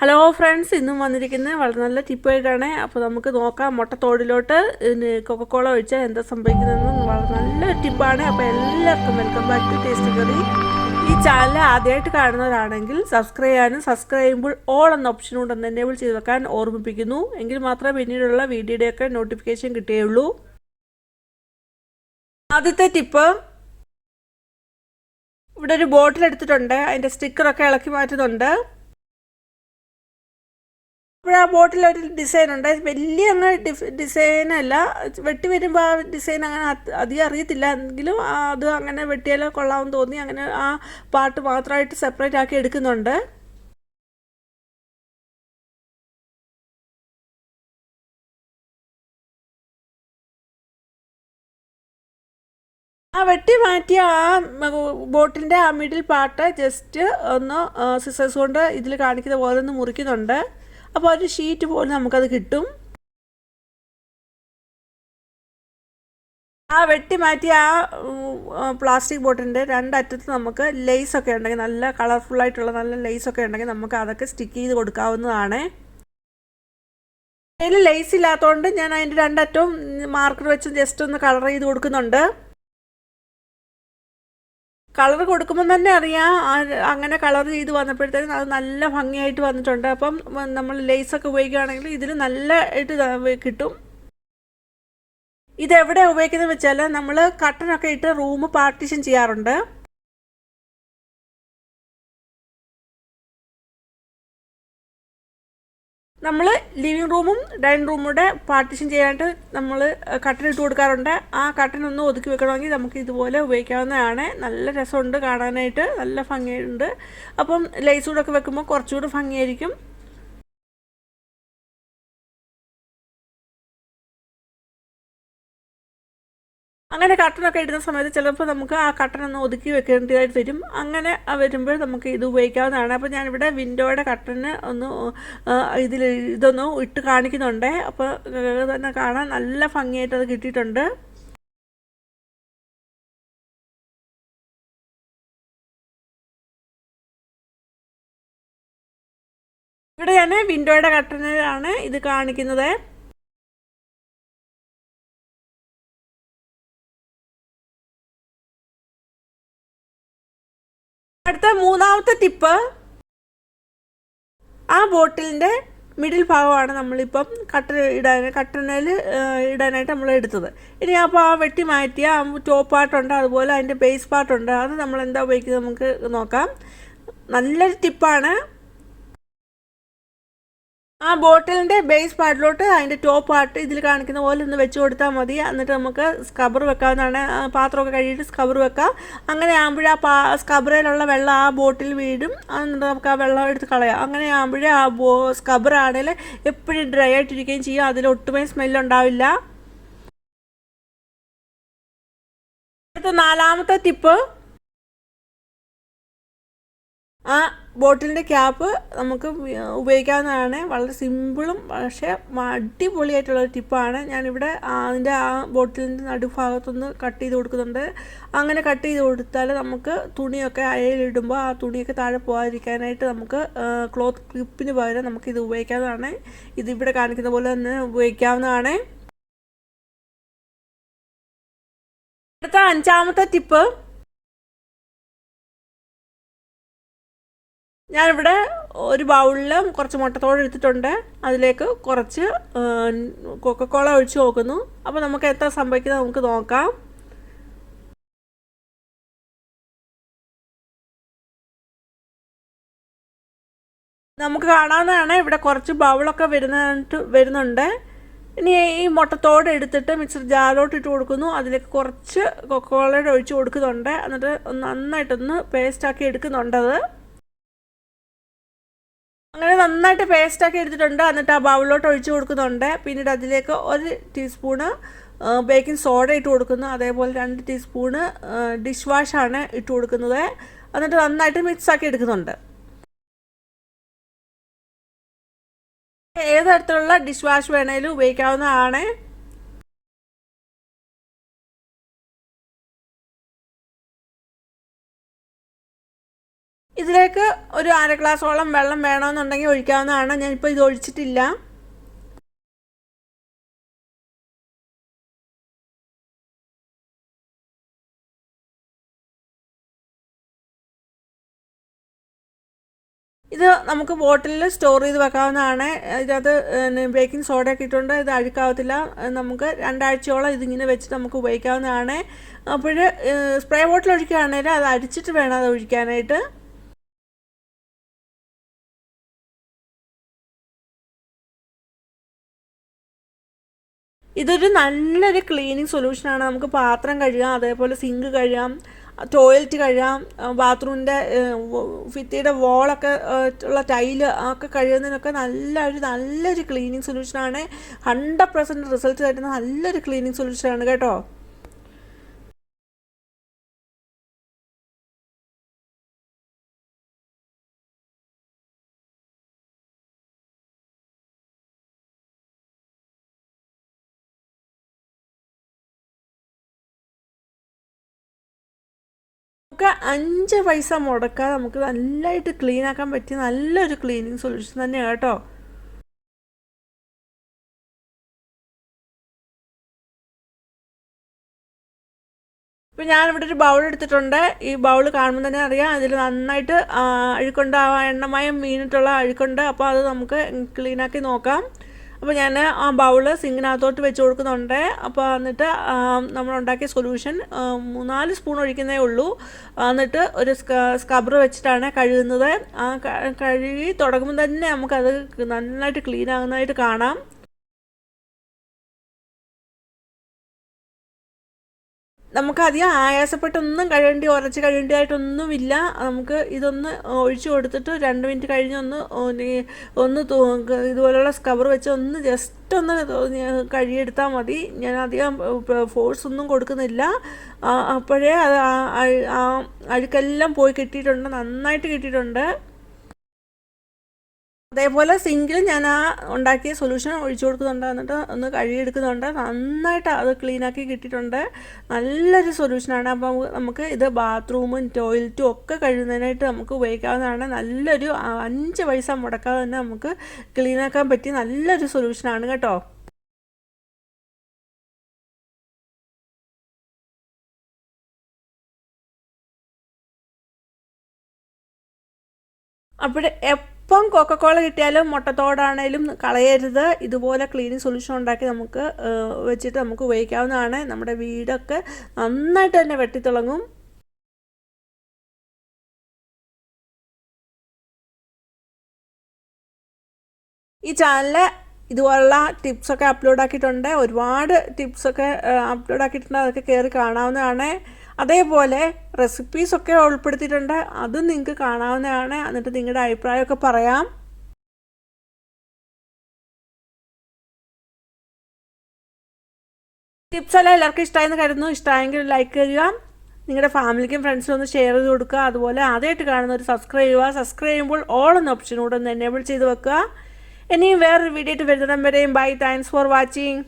Hello friends ഇന്നും വന്നിരിക്കുന്നത് വളരെ നല്ല ടിപ്പായിട്ടാണ് അപ്പോൾ നമുക്ക് നോക്കാം മുട്ടത്തോടിലോട്ട് കൊക്കക്കോള ഒഴിച്ചാൽ എന്താ സംഭവിക്കുന്നതെന്ന്. വളരെ നല്ല ടിപ്പാണ്. അപ്പോൾ എല്ലാവർക്കും welcome back to taste curry ഈ ചാനൽ ആദ്യമായിട്ട് കാണുന്നവരാണെങ്കിൽ സബ്സ്ക്രൈബ് ചെയ്യാനും സബ്സ്ക്രൈബ് ചെയ്യുമ്പോൾ ഓൾ എന്ന ഓപ്ഷൻ ഉണ്ടെന്ന് എനേബിൾ ചെയ്ത് വെക്കാൻ ഓർമ്മിപ്പിക്കുന്നു. എങ്കിൽ മാത്രമേ പിന്നീടുള്ള വീഡിയോയുടെയൊക്കെ നോട്ടിഫിക്കേഷൻ കിട്ടുകയുള്ളൂ. ആദ്യത്തെ ടിപ്പ്. ഇവിടെ ഒരു ബോട്ടിൽ എടുത്തിട്ടുണ്ട്. അതിന്റെ സ്റ്റിക്കറൊക്കെ ഇളക്കി മാറ്റുന്നുണ്ട്. ആ ബോട്ടിൽ ഒരു ഡിസൈൻ ഉണ്ട്. വലിയ അങ്ങ് ഡിസൈൻ അല്ല. വെട്ടി വരുമ്പോൾ ആ ഡിസൈൻ അങ്ങനെ അധികം അറിയത്തില്ല. എങ്കിലും അത് അങ്ങനെ വെട്ടിയാൽ കൊള്ളാമെന്ന് തോന്നി. അങ്ങനെ ആ പാർട്ട് മാത്രമായിട്ട് സെപ്പറേറ്റ് ആക്കി എടുക്കുന്നുണ്ട്. ആ വെട്ടി മാറ്റിയ ആ ബോട്ടിന്റെ ആ മിഡിൽ പാർട്ട് ജസ്റ്റ് ഒന്ന് സിസേഴ്സ് കൊണ്ട് ഇതിൽ കാണിക്കുന്ന പോലെ ഒന്ന് മുറിക്കുന്നുണ്ട്. അപ്പോൾ ഒരു ഷീറ്റ് പോലെ നമുക്കത് കിട്ടും. ആ വെട്ടി മാറ്റിയ ആ പ്ലാസ്റ്റിക് ബോട്ടിന്റെ രണ്ടറ്റത്ത് നമുക്ക് ലേസൊക്കെ ഉണ്ടെങ്കിൽ നല്ല കളർഫുൾ ആയിട്ടുള്ള നല്ല ലേസൊക്കെ ഉണ്ടെങ്കിൽ നമുക്ക് അതൊക്കെ സ്റ്റിക്ക് ചെയ്ത് കൊടുക്കാവുന്നതാണ്. അതിൽ ലെയ്സ് ഇല്ലാത്തതുകൊണ്ട് ഞാൻ അതിന്റെ രണ്ടറ്റവും മാർക്കർ വെച്ച് ജസ്റ്റ് ഒന്ന് കളർ ചെയ്ത് കൊടുക്കുന്നുണ്ട്. കളർ കൊടുക്കുമ്പോൾ തന്നെ അറിയാം. അങ്ങനെ കളർ ചെയ്ത് വന്നപ്പോഴത്തേക്കും അത് നല്ല ഭംഗിയായിട്ട് വന്നിട്ടുണ്ട്. അപ്പം നമ്മൾ ലേസൊക്കെ ഉപയോഗിക്കുകയാണെങ്കിൽ ഇതിൽ നല്ല ആയിട്ട് കിട്ടും. ഇതെവിടെ ഉപയോഗിക്കുന്നത് വെച്ചാൽ നമ്മൾ കട്ടനൊക്കെ ഇട്ട് റൂം പാർട്ടീഷൻ ചെയ്യാറുണ്ട്. നമ്മൾ ലിവിങ് റൂമും ഡൈനിങ് റൂമുടെ പാർട്ടീഷൻ ചെയ്യാനായിട്ട് നമ്മൾ കട്ടൻ ഇട്ട് കൊടുക്കാറുണ്ട്. ആ കട്ടൻ ഒന്ന് ഒതുക്കി വെക്കണമെങ്കിൽ നമുക്ക് ഇതുപോലെ ഉപയോഗിക്കാവുന്നതാണ്. നല്ല രസമുണ്ട് കാണാനായിട്ട്. നല്ല ഭംഗിയുണ്ട്. അപ്പം ലൈസൂടൊക്കെ വെക്കുമ്പോൾ കുറച്ചുകൂടി ഭംഗിയായിരിക്കും. അങ്ങനെ കട്ടനൊക്കെ ഇടുന്ന സമയത്ത് ചിലപ്പോൾ നമുക്ക് ആ കട്ടൻ ഒന്ന് ഒതുക്കി വെക്കേണ്ടതായിട്ട് വരും. അങ്ങനെ വരുമ്പോൾ നമുക്ക് ഇത് ഉപയോഗിക്കാവുന്നതാണ്. അപ്പോൾ ഞാനിവിടെ വിൻഡോയുടെ കട്ടന് ഒന്ന് ഇതിൽ ഇതൊന്ന് ഇട്ട് കാണിക്കുന്നുണ്ട്. അപ്പോൾ തന്നെ കാണാൻ നല്ല ഭംഗിയായിട്ട് അത് കിട്ടിയിട്ടുണ്ട്. ഇവിടെ ഞാൻ വിൻഡോയുടെ കട്ടനിലാണ് ഇത് കാണിക്കുന്നത്. അടുത്ത മൂന്നാമത്തെ ടിപ്പ്. ആ ബോട്ടിലിന്റെ മിഡിൽ ഭാഗമാണ് നമ്മളിപ്പം കട്ടൻ ഇടാൻ കട്ടനിൽ ഇടാനായിട്ട് നമ്മൾ എടുത്തത്. ഇനി അപ്പോൾ ആ വെട്ടി മാറ്റിയ ആ ടോപ്പ് പാർട്ടുണ്ട് അതുപോലെ അതിന്റെ ബേസ് പാർട്ടുണ്ട്. അത് നമ്മൾ എന്താ ഉപയോഗിക്കുന്നത് നമുക്ക് നോക്കാം. നല്ലൊരു ടിപ്പാണ് ആ ബോട്ടിലിന്റെ ബേസ് പാർട്ടിലോട്ട് അതിന്റെ ടോപ്പ് പാർട്ട് ഇതിൽ കാണിക്കുന്ന പോലെ ഒന്ന് വെച്ച് കൊടുത്താൽ മതി. എന്നിട്ട് നമുക്ക് സ്ക്രബർ വെക്കാവുന്നതാണ്. പാത്രമൊക്കെ കഴുകിയിട്ട് സ്ക്രബർ വെക്കാം. അങ്ങനെ ആകുമ്പോഴേ ആ പാ സ്ക്രബറിലുള്ള വെള്ളം ആ ബോട്ടിൽ വീടും എന്നിട്ട് നമുക്ക് ആ വെള്ളം എടുത്ത് കളയാം. അങ്ങനെ ആകുമ്പോഴേ ആ ബോ സ്കബർ ആണെങ്കിൽ എപ്പോഴും ഡ്രൈ ആയിട്ടിരിക്കുകയും ചെയ്യും. അതിൽ ഒട്ടുമേ സ്മെല്ലുണ്ടാവില്ല അടുത്ത നാലാമത്തെ ടിപ്പ് ആ ബോട്ടിലിന്റെ ക്യാപ്പ് നമുക്ക് ഉപയോഗിക്കാവുന്നതാണ്. വളരെ സിമ്പിളും പക്ഷേ അടിപൊളിയായിട്ടുള്ള ടിപ്പാണ്. ഞാനിവിടെ അതിന്റെ ആ ബോട്ടിലിന്റെ നടുഭാഗത്തുനിന്ന് കട്ട് ചെയ്ത് കൊടുക്കുന്നുണ്ട്. അങ്ങനെ കട്ട് ചെയ്ത് കൊടുത്താൽ നമുക്ക് തുണിയൊക്കെ അയയിലിടുമ്പോൾ ആ തുണിയൊക്കെ താഴെ പോകാതിരിക്കാനായിട്ട് നമുക്ക് ക്ലോത്ത് ക്ലിപ്പിന് പകരം നമുക്ക് ഇത് ഉപയോഗിക്കാവുന്നതാണ്. ഇതിവിടെ കാണിക്കുന്ന പോലെ തന്നെ ഉപയോഗിക്കാവുന്നതാണ്. അടുത്ത അഞ്ചാമത്തെ ടിപ്പ്. ഞാനിവിടെ ഒരു ബൗളിൽ കുറച്ച് മുട്ടത്തോട് എടുത്തിട്ടുണ്ട്. അതിലേക്ക് കുറച്ച് കൊക്കക്കോള ഒഴിച്ച് നോക്കുന്നു. അപ്പോൾ നമുക്ക് എത്ര സംഭവിക്കുന്നത് നമുക്ക് നോക്കാം. നമുക്ക് കാണാവുന്നതാണ് ഇവിടെ കുറച്ച് ബൗളൊക്കെ വരുന്നിട്ട് വരുന്നുണ്ട്. ഇനി ഈ മുട്ടത്തോട് എടുത്തിട്ട് മിക്സർ ജാറിലോട്ട് ഇട്ട് കൊടുക്കുന്നു. അതിലേക്ക് കുറച്ച് കൊക്കോളയുടെ ഒഴിച്ച് കൊടുക്കുന്നുണ്ട്. എന്നിട്ട് നന്നായിട്ടൊന്ന് പേസ്റ്റാക്കി എടുക്കുന്നുണ്ടത് അങ്ങനെ നന്നായിട്ട് പേസ്റ്റാക്കി എടുത്തിട്ടുണ്ട്. എന്നിട്ട് ആ ബൗളിലോട്ട് ഒഴിച്ചു കൊടുക്കുന്നുണ്ട്. പിന്നീട് അതിലേക്ക് ഒരു ടീസ്പൂണ് ബേക്കിംഗ് സോഡ ഇട്ട് കൊടുക്കുന്നു. അതേപോലെ രണ്ട് ടീസ്പൂണ് ഡിഷ് വാഷാണ് ഇട്ട് കൊടുക്കുന്നത്. എന്നിട്ട് നന്നായിട്ട് മിക്സാക്കി എടുക്കുന്നുണ്ട്. ഏത് തരത്തിലുള്ള ഡിഷ് വാഷ് വേണേലും ഉപയോഗിക്കാവുന്നതാണ്. ഇതിലേക്ക് ഒരു അര ഗ്ലാസോളം വെള്ളം വേണമെന്നുണ്ടെങ്കിൽ ഒഴിക്കാവുന്നതാണ്. ഞാനിപ്പോൾ ഇത് ഒഴിച്ചിട്ടില്ല. ഇത് നമുക്ക് ബോട്ടിലിൽ സ്റ്റോർ ചെയ്ത് വെക്കാവുന്നതാണ്. ഇതിനകത്ത് ബേക്കിംഗ് സോഡ ഒക്കെ ഇട്ടുകൊണ്ട് ഇത് അഴുക്കാവത്തില്ല. നമുക്ക് രണ്ടാഴ്ചയോളം ഇതിങ്ങനെ വെച്ച് നമുക്ക് ഉപയോഗിക്കാവുന്നതാണ്. അപ്പോൾ സ്പ്രേ ബോട്ടിൽ ഒഴിക്കുകയാണെങ്കിൽ അത് അടിച്ചിട്ട് വേണം അത് ഒഴിക്കാനായിട്ട്. ഇതൊരു നല്ലൊരു ക്ലീനിങ് സൊല്യൂഷനാണ് നമുക്ക് പാത്രം കഴുകാം അതേപോലെ സിങ്ക് കഴുകാം ടോയ്ലറ്റ് കഴുകാം ബാത്റൂമിന്റെ ഫിത്തിയുടെ വോളൊക്കെ ഉള്ള ടൈൽ ഒക്കെ കഴുകുന്നതിനൊക്കെ നല്ലൊരു നല്ലൊരു ക്ലീനിങ് സൊല്യൂഷനാണ് ഹൺഡ്രഡ് പെർസെന്റ് റിസൾട്ട് തരുന്ന നല്ലൊരു ക്ലീനിങ് സൊല്യൂഷനാണ് കേട്ടോ. നമുക്ക് അഞ്ച് പൈസ മുടക്കാതെ നമുക്ക് നല്ലതായിട്ട് ക്ലീൻ ആക്കാൻ പറ്റിയ നല്ലൊരു ക്ലീനിങ് സൊല്യൂഷൻ തന്നെയാണ് കേട്ടോ. ഇപ്പം ഞാനിവിടെ ഒരു ബൗൾ എടുത്തിട്ടുണ്ട്. ഈ ബൗൾ കാണുമ്പോൾ തന്നെ അറിയാം. അതിൽ നന്നായിട്ട് അഴുക്കുണ്ട് ആ എണ്ണമയം മീനിട്ടുള്ള അഴുക്കുണ്ട്. അപ്പോൾ അത് നമുക്ക് ക്ലീനാക്കി നോക്കാം. അപ്പോൾ ഞാൻ ആ ബൗൾ സിങ്കിനകത്തോട്ട് വെച്ച് കൊടുക്കുന്നുണ്ട്. അപ്പോൾ എന്നിട്ട് നമ്മൾ ഉണ്ടാക്കിയ സൊല്യൂഷൻ മൂന്നാൽ സ്പൂൺ ഒഴിക്കുന്നേ ഉള്ളൂ. എന്നിട്ട് ഒരു സ്ക്രബർ വെച്ചിട്ടാണ് കഴുകുന്നത്. ആ കഴുകി തുടങ്ങുമ്പോൾ തന്നെ നമുക്കത് നന്നായിട്ട് ക്ലീൻ ആകുന്നതായിട്ട് കാണാം. നമുക്കധികം ആയാസപ്പെട്ടൊന്നും കഴിയേണ്ടി ഉറച്ച് കഴുകേണ്ടതായിട്ടൊന്നുമില്ല നമുക്ക് ഇതൊന്ന് ഒഴിച്ചു കൊടുത്തിട്ട് രണ്ട് മിനിറ്റ് കഴിഞ്ഞൊന്ന് ഒന്ന് ഇതുപോലുള്ള സ്കവർ വെച്ച് ഒന്ന് ജസ്റ്റ് ഒന്ന് കഴുകിയെടുത്താൽ മതി. ഞാൻ അധികം ഫോഴ്സ് ഒന്നും കൊടുക്കുന്നില്ല അപ്പോഴേ അത് ആ അഴുക്കെല്ലാം പോയി കിട്ടിയിട്ടുണ്ട്. നന്നായിട്ട് കിട്ടിയിട്ടുണ്ട്. അതേപോലെ സിങ്കിൽ ഞാൻ ആ ഉണ്ടാക്കിയ സൊല്യൂഷൻ ഒഴിച്ചു കൊടുക്കുന്നുണ്ട്. എന്നിട്ട് ഒന്ന് കഴുകിയെടുക്കുന്നുണ്ട്. നന്നായിട്ട് അത് ക്ലീനാക്കി കിട്ടിയിട്ടുണ്ട്. നല്ലൊരു സൊല്യൂഷനാണ് അപ്പം നമുക്ക് ഇത് ബാത്റൂമും ടോയ്ലറ്റും ഒക്കെ കഴുകുന്നതിനായിട്ട് നമുക്ക് ഉപയോഗിക്കാവുന്നതാണ്. നല്ലൊരു അഞ്ച് പൈസ മുടക്കാതെ തന്നെ നമുക്ക് ക്ലീനാക്കാൻ പറ്റിയ നല്ലൊരു സൊല്യൂഷനാണ് കേട്ടോ. അപ്പോൾ എപ്പം കൊക്കക്കോള കിട്ടിയാലും? മുട്ടത്തോടാണേലും കളയരുത്. ഇതുപോലെ ക്ലീനിങ് സൊല്യൂഷൻ ഉണ്ടാക്കി നമുക്ക് വെച്ചിട്ട് നമുക്ക് ഉപയോഗിക്കാവുന്നതാണ്. നമ്മുടെ വീടൊക്കെ നന്നായിട്ട് തന്നെ വെട്ടിത്തിളങ്ങും. ഈ ചാനലിൽ ഇതുപോലുള്ള ടിപ്സൊക്കെ അപ്ലോഡ് ആക്കിയിട്ടുണ്ട്. ഒരുപാട് ടിപ്സൊക്കെ അപ്ലോഡ് ആക്കിയിട്ടുണ്ട്. അതൊക്കെ കയറി കാണാവുന്നതാണ്. അതേപോലെ റെസിപ്പീസൊക്കെ ഉൾപ്പെടുത്തിയിട്ടുണ്ട്. അതും നിങ്ങൾക്ക് കാണാവുന്നതാണ്. എന്നിട്ട് നിങ്ങളുടെ അഭിപ്രായമൊക്കെ പറയാം. ടിപ്സ് എല്ലാം എല്ലാവർക്കും ഇഷ്ടമായെന്ന് കരുതുന്നു. ഇഷ്ടമായെങ്കിൽ ലൈക്ക് ചെയ്യുക നിങ്ങളുടെ ഫാമിലിക്കും ഫ്രണ്ട്സിനും ഒന്ന് ഷെയർ ചെയ്ത് കൊടുക്കുക. അതുപോലെ ആദ്യമായിട്ട് കാണുന്ന ഒരു സബ്സ്ക്രൈബ് ചെയ്യുക. സബ്സ്ക്രൈബ് ചെയ്യുമ്പോൾ ഓൾ എന്ന ഓപ്ഷൻ കൂടെ ഒന്ന് എനേബിൾ ചെയ്ത് വെക്കുക. ഇനിയും വേറൊരു വീഡിയോ ആയിട്ട് വരുന്നിടം വരെയും. Bye thanks for watching